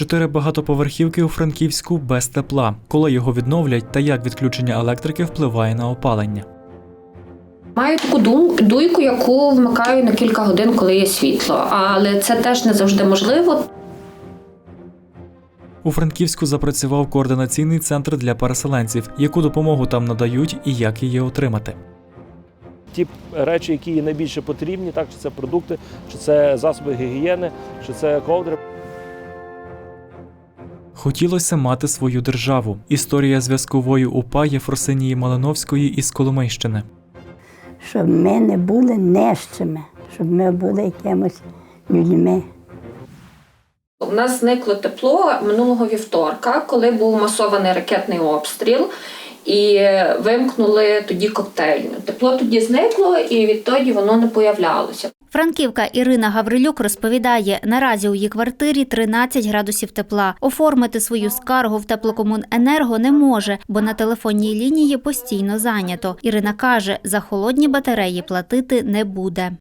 Чотири багатоповерхівки у Франківську без тепла. Коли його відновлять та як відключення електрики впливає на опалення. Маю таку дуйку, яку вмикаю на кілька годин, коли є світло, але це теж не завжди можливо. У Франківську запрацював координаційний центр для переселенців, яку допомогу там надають і як її отримати. ті речі, які є найбільше потрібні, так чи це продукти, чи це засоби гігієни, чи це ковдри. Хотілося мати свою державу. Історія зв'язкової УПА Єфросинії Малиновської із Коломийщини. щоб ми не були нещими, щоб ми були якимось людьми. У нас зникло тепло минулого вівторка, коли був масований ракетний обстріл, і вимкнули тоді коктейльню. Тепло тоді зникло, і відтоді воно не появлялося. Франківка Ірина Гаврилюк розповідає, наразі у її квартирі 13 градусів тепла. Оформити свою скаргу в теплокомуненерго не може, бо на телефонній лінії постійно зайнято. Ірина каже, за холодні батареї платити не буде.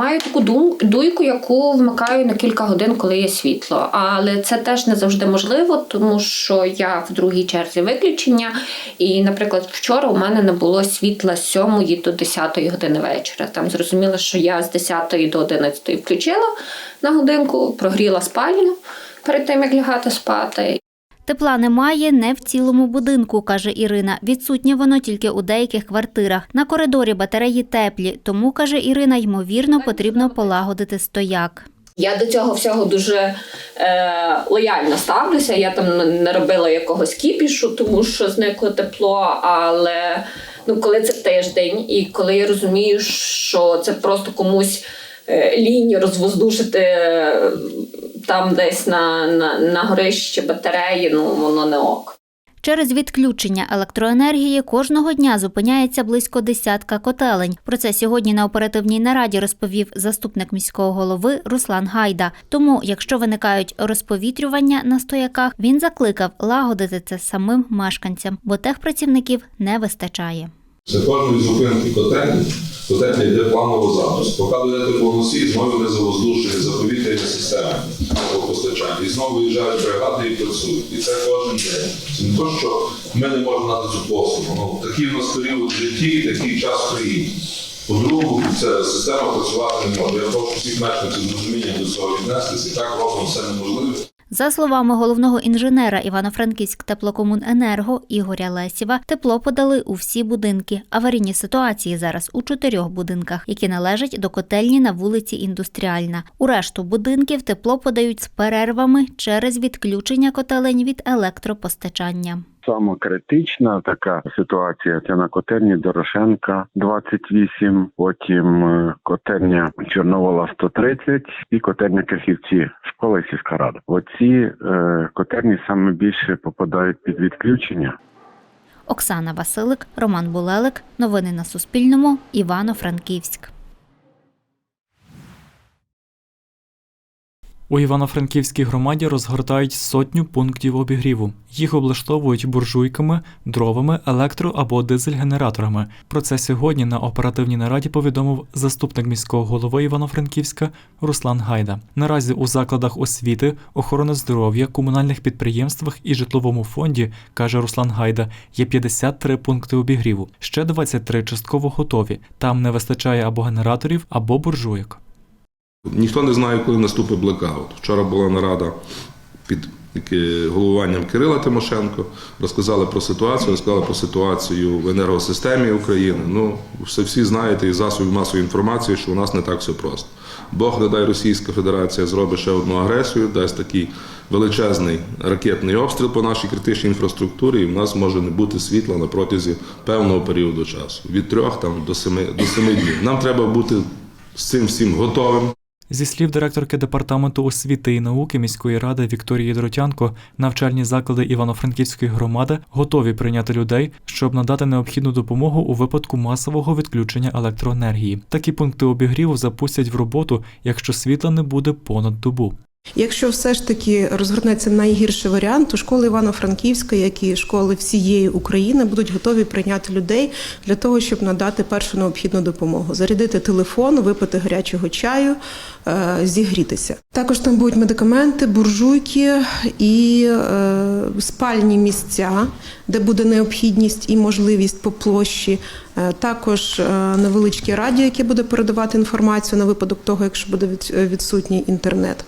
Маю таку дуйку, яку вмикаю на кілька годин, коли є світло. Але це теж не завжди можливо, тому що я в другій черзі виключення. І, наприклад, вчора у мене не було світла з 7 до 10 години вечора. Там зрозуміло, що я з 10 до 11 включила на годинку, прогріла спальню перед тим, як лягати спати. Тепла немає не в цілому будинку, каже Ірина. Відсутнє воно тільки у деяких квартирах. На коридорі батареї теплі, тому каже Ірина, ймовірно, потрібно полагодити стояк. Я до цього всього дуже е, лояльно ставлюся. Я там не робила якогось кіпішу, тому що зникло тепло. Але ну, коли це тиждень, і коли я розумію, що це просто комусь е, лінь розвоздушити е, там десь на, на, на горищі батареї, ну воно не ок. Через відключення електроенергії кожного дня зупиняється близько десятка котелень. Про це сьогодні на оперативній нараді розповів заступник міського голови Руслан Гайда. Тому, якщо виникають розповітрювання на стояках, він закликав лагодити це самим мешканцям, бо техпрацівників не вистачає. Це кожної зупинки котельні, котельня йде планово запуск. Поки дойде теплоносій, знову не завоздушує заповітряні системи постачання. І знову виїжджають бригади і працюють. І це кожен день. Це не то, що ми не можемо надати цю послугу. Ну, такий в нас період в житті, такий час в країні. По-другому, ця система працювати не може. Я прошу всіх мешканців з розумінням до цього віднестися. І так робимо все неможливе. За словами головного інженера Івано-Франківськ теплокомуненерго Ігоря Лесєва, тепло подали у всі будинки. Аварійні ситуації зараз у чотирьох будинках, які належать до котельні на вулиці Індустріальна. У решту будинків тепло подають з перервами через відключення котелень від електропостачання. Саме критична така ситуація це на котельні Дорошенка 28, потім е, котельня Чорновола 130 і котельня Кахівці, школа сільська рада. Оці е, котельні саме більше попадають під відключення. Оксана Василик, Роман Булелик. Новини на Суспільному. Івано-Франківськ. У Івано-Франківській громаді розгортають сотню пунктів обігріву. Їх облаштовують буржуйками, дровами, електро або дизель-генераторами. Про це сьогодні на оперативній нараді повідомив заступник міського голови Івано-Франківська Руслан Гайда. Наразі у закладах освіти, охорони здоров'я, комунальних підприємствах і житловому фонді, каже Руслан Гайда, є 53 пункти обігріву. Ще 23 частково готові. Там не вистачає або генераторів, або буржуйок. Ніхто не знає, коли наступить блекаут. Вчора була нарада під головуванням Кирила Тимошенко. Розказали про ситуацію, розказали про ситуацію в енергосистемі України. Ну, все всі знаєте із засобів масової інформації, що у нас не так все просто. Бог не дай Російська Федерація зробить ще одну агресію, дасть такий величезний ракетний обстріл по нашій критичній інфраструктурі, і в нас може не бути світла на протязі певного періоду часу від трьох там до семи до семи днів. Нам треба бути з цим всім готовим. Зі слів директорки департаменту освіти і науки міської ради Вікторії Дротянко, навчальні заклади Івано-Франківської громади готові прийняти людей, щоб надати необхідну допомогу у випадку масового відключення електроенергії. Такі пункти обігріву запустять в роботу, якщо світла не буде понад добу. Якщо все ж таки розгорнеться найгірший варіант, то школи Івано-Франківська, як і школи всієї України, будуть готові прийняти людей для того, щоб надати першу необхідну допомогу, зарядити телефон, випити гарячого чаю, е, зігрітися. Також там будуть медикаменти, буржуйки і е, спальні місця, де буде необхідність і можливість по площі. Е, Також невеличке радіо, яке буде передавати інформацію на випадок того, якщо буде відсутній інтернет.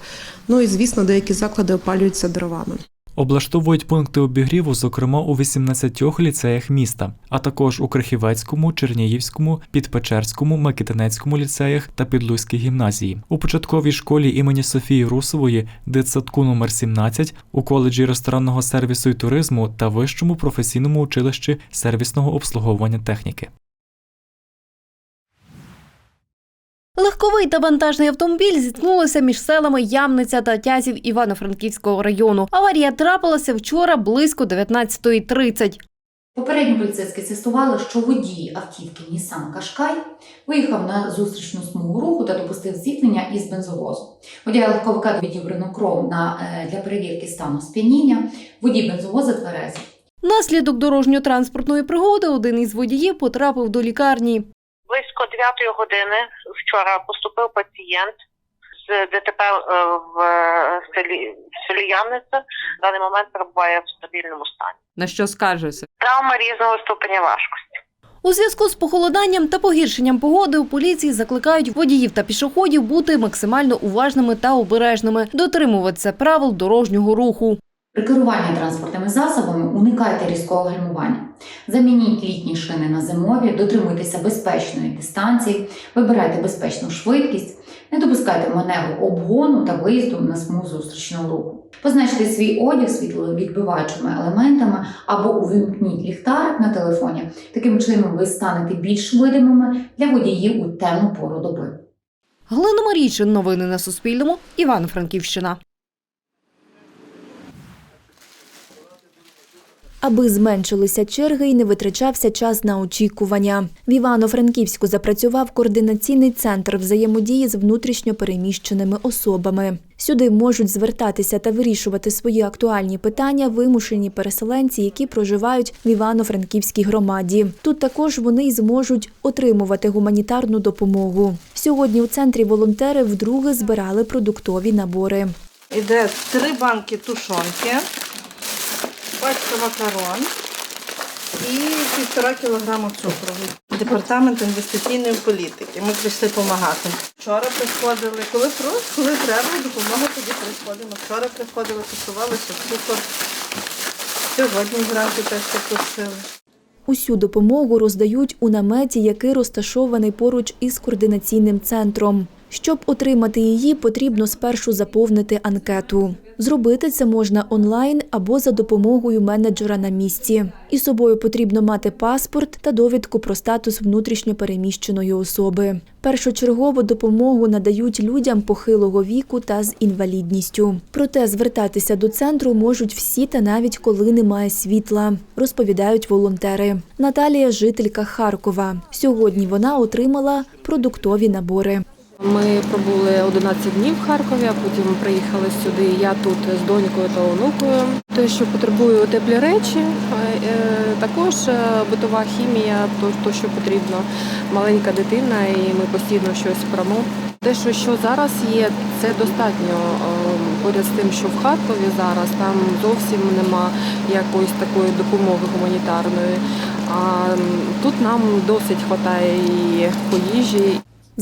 Ну і звісно, деякі заклади опалюються дровами. Облаштовують пункти обігріву, зокрема у 18 ліцеях міста, а також у Крихівецькому, Чернігівському, Підпечерському, Микитинецькому ліцеях та Підлуській гімназії. У початковій школі імені Софії Русової, дитсадку номер 17, у коледжі ресторанного сервісу і туризму та вищому професійному училищі сервісного обслуговування техніки. Легковий та вантажний автомобіль зіткнулися між селами Ямниця та Тязів Івано-Франківського району. Аварія трапилася вчора близько 19.30. Попередньо поліцейські з'ясували, що водій автівки Нісан Кашкай виїхав на зустрічну смугу руху та допустив зіткнення із бензовозом. Водія легковика відібрано кров на, е, для перевірки стану сп'яніння. Водій бензовоза тверезий. Внаслідок дорожньо-транспортної пригоди один із водіїв потрапив до лікарні. Близько 9 години вчора поступив пацієнт з ДТП е, в е, селі, в селі Ямниця. В даний момент перебуває в стабільному стані. На що скаржився? Травма різного ступеня важкості. У зв'язку з похолоданням та погіршенням погоди у поліції закликають водіїв та пішоходів бути максимально уважними та обережними, дотримуватися правил дорожнього руху. При керуванні транспортними засобами уникайте різкого гальмування. Замініть літні шини на зимові, дотримуйтеся безпечної дистанції, вибирайте безпечну швидкість, не допускайте маневру обгону та виїзду на смугу зустрічного руху. Позначте свій одяг світловідбиваючими елементами або увімкніть ліхтарик на телефоні. Таким чином ви станете більш видимими для водіїв у темну пору доби. Галина Марійчин. Новини на Суспільному. Івано-Франківщина. Аби зменшилися черги і не витрачався час на очікування. В Івано-Франківську запрацював координаційний центр взаємодії з внутрішньо переміщеними особами. Сюди можуть звертатися та вирішувати свої актуальні питання вимушені переселенці, які проживають в Івано-Франківській громаді. Тут також вони й зможуть отримувати гуманітарну допомогу. Сьогодні у центрі волонтери вдруге збирали продуктові набори. Іде три банки тушонки, пачка макарон і півтора кілограма цукру. Департамент інвестиційної політики. Ми прийшли допомагати. Вчора приходили, коли просто, коли треба, допомога тоді приходимо. Вчора приходили, купувалися цукор. Сьогодні зранку теж попросили. Усю допомогу роздають у наметі, який розташований поруч із координаційним центром. Щоб отримати її, потрібно спершу заповнити анкету. Зробити це можна онлайн або за допомогою менеджера на місці. Із собою потрібно мати паспорт та довідку про статус внутрішньо переміщеної особи. Першочергову допомогу надають людям похилого віку та з інвалідністю. Проте звертатися до центру можуть всі та навіть коли немає світла, розповідають волонтери. Наталія жителька Харкова. Сьогодні вона отримала продуктові набори. Ми пробули 11 днів в Харкові, а потім приїхали сюди. Я тут з донькою та онукою. Те, що потребую теплі речі, е, також е, битова хімія, то, то що потрібно. Маленька дитина, і ми постійно щось прamo. Те, що, що зараз є, це достатньо е, поряд з тим, що в Харкові зараз там зовсім нема якоїсь такої допомоги гуманітарної. А тут нам досить вистачає і по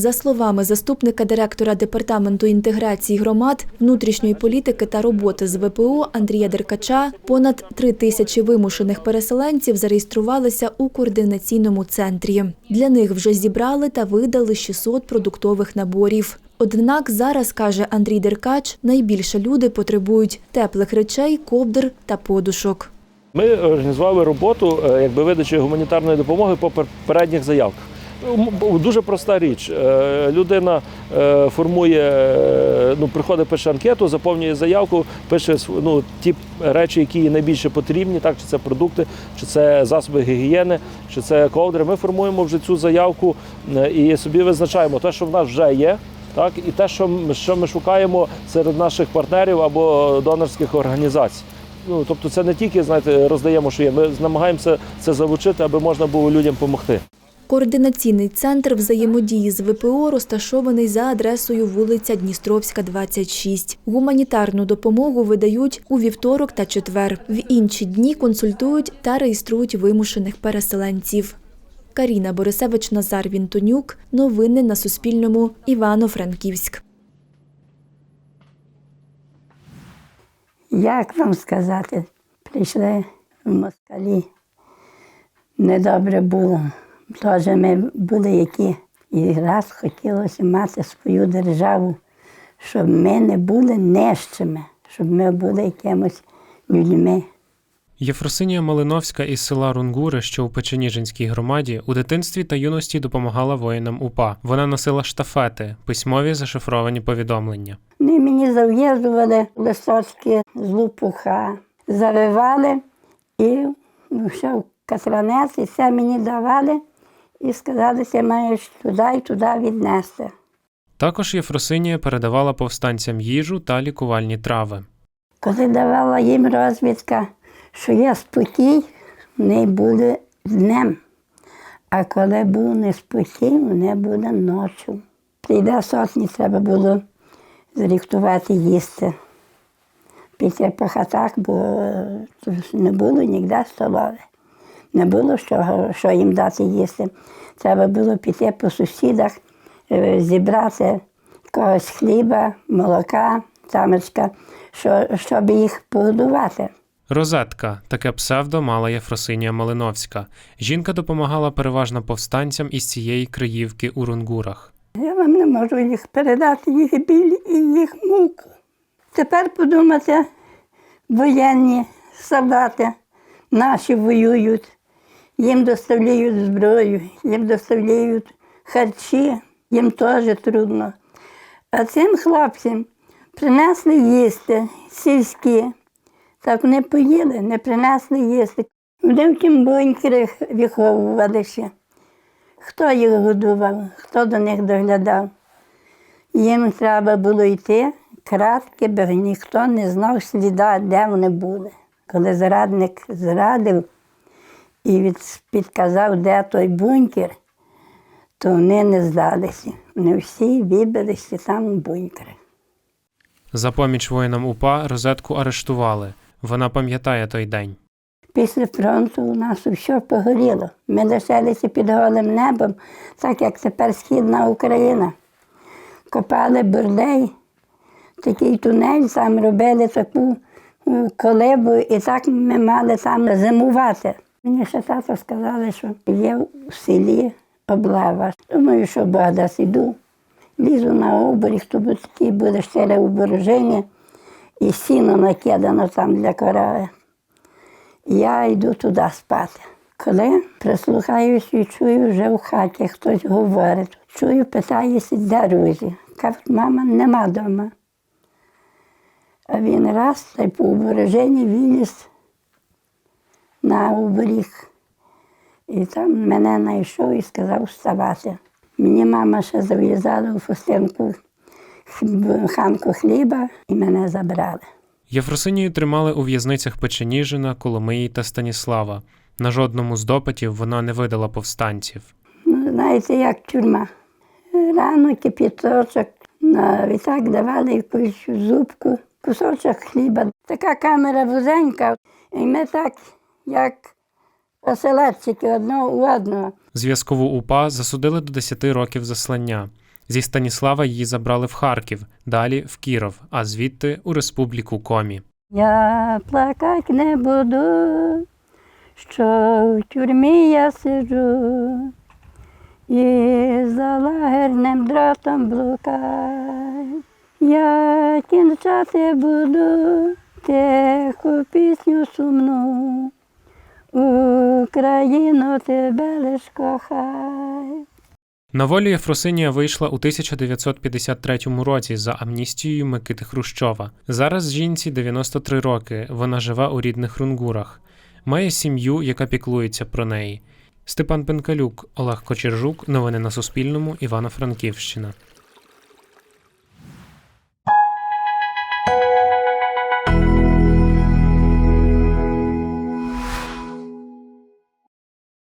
За словами заступника директора департаменту інтеграції громад, внутрішньої політики та роботи з ВПО Андрія Деркача, понад три тисячі вимушених переселенців зареєструвалися у координаційному центрі. Для них вже зібрали та видали 600 продуктових наборів. Однак зараз, каже Андрій Деркач, найбільше люди потребують теплих речей, ковдр та подушок. Ми організували роботу е, якби видачі гуманітарної допомоги по попередніх заявках. Дуже проста річ. Е, Людина е, формує, е, ну, приходить, пише анкету, заповнює заявку, пише ну, ті речі, які їй найбільше потрібні, так, чи це продукти, чи це засоби гігієни, чи це ковдри. Ми формуємо вже цю заявку і собі визначаємо те, що в нас вже є. Так, і те, що ми, що ми шукаємо серед наших партнерів або донорських організацій. Ну, тобто це не тільки знаєте, роздаємо, що є. Ми намагаємося це залучити, аби можна було людям допомогти. Координаційний центр взаємодії з ВПО розташований за адресою вулиця Дністровська, 26. Гуманітарну допомогу видають у вівторок та четвер. В інші дні консультують та реєструють вимушених переселенців. Каріна Борисевич, Назар Вінтонюк. Новини на Суспільному. Івано-Франківськ. Як вам сказати, прийшли в москалі. Недобре було. Теж ми були які. І раз хотілося мати свою державу, щоб ми не були нижчими, щоб ми були якимось людьми. Єфросинія Малиновська із села Рунгури, що у Печеніжинській громаді, у дитинстві та юності допомагала воїнам УПА. Вона носила штафети, письмові зашифровані повідомлення. Вони мені зав'язували листочки з лупуха, завивали і ну, ще в катранець, і це мені давали і сказали, ти маєш туди і туди віднести. Також Єфросинія передавала повстанцям їжу та лікувальні трави. Коли давала їм розвідка, що є спокій, вони були днем. А коли був неспокій, вони були ночі. Прийде сотні, треба було зріхтувати їсти. Піти по хатах, бо не було ніде столове. Не було що, що їм дати їсти. Треба було піти по сусідах, е, зібрати когось хліба, молока, тамочка, що, щоб їх погодувати. Розетка таке псевдо мала Єфросинія Малиновська. Жінка допомагала переважно повстанцям із цієї криївки у Рунгурах. Я вам не можу їх передати, їх біль і їх муку. Тепер подумати, воєнні солдати наші воюють, їм доставляють зброю, їм доставляють харчі, їм теж трудно. А цим хлопцям принесли їсти сільські. Так вони поїли, не принесли їсти. Вони в тім бункерах виховувалися. Хто їх годував, хто до них доглядав. Їм треба було йти кратки, бо ніхто не знав сліда, де вони були. Коли зрадник зрадив і від- підказав, де той бункер, то вони не здалися. Вони всі вибилися там у бункери. За поміч воїнам УПА розетку арештували. Вона пам'ятає той день. Після фронту у нас все погоріло. Ми лишилися під голим небом, так як тепер Східна Україна. Копали бурдей, такий тунель, там робили таку е, колибу, і так ми мали там зимувати. Мені ще тато сказали, що є в селі облава. Думаю, що Бог дасть іду. Лізу на оберіг, то буде такий буде щире обороження, і сіно накидано там для корови. Я йду туди спати. Коли прислухаюсь і чую, вже в хаті хтось говорить. Чую, питаюся, де Рузі. Кажуть, мама нема вдома. А він раз та й по обереженні виліз на оберіг. І там мене знайшов і сказав вставати. Мені мама ще зав'язала у фустинку ханку хліба і мене забрали. Єфросинію тримали у в'язницях Печеніжина, Коломиї та Станіслава. На жодному з допитів вона не видала повстанців. Ну, знаєте, як тюрма. Рано кипіточок, навіть так давали якусь зубку, кусочок хліба. Така камера вузенька, і ми так, як оселедчики одного у одного. Зв'язкову УПА засудили до 10 років заслання. Зі Станіслава її забрали в Харків, далі в Кіров, а звідти у республіку Комі. Я плакать не буду, що в тюрмі я сиджу, і за лагерним дротом блукаю. Я кінчати буду тиху пісню сумну, Україну тебе лиш кохай. На волю Єфросинія вийшла у 1953 році за амністією Микити Хрущова. Зараз жінці 93 роки. Вона живе у рідних рунгурах, має сім'ю, яка піклується про неї. Степан Пенкалюк, Олег Кочержук. Новини на Суспільному. Івано-Франківщина.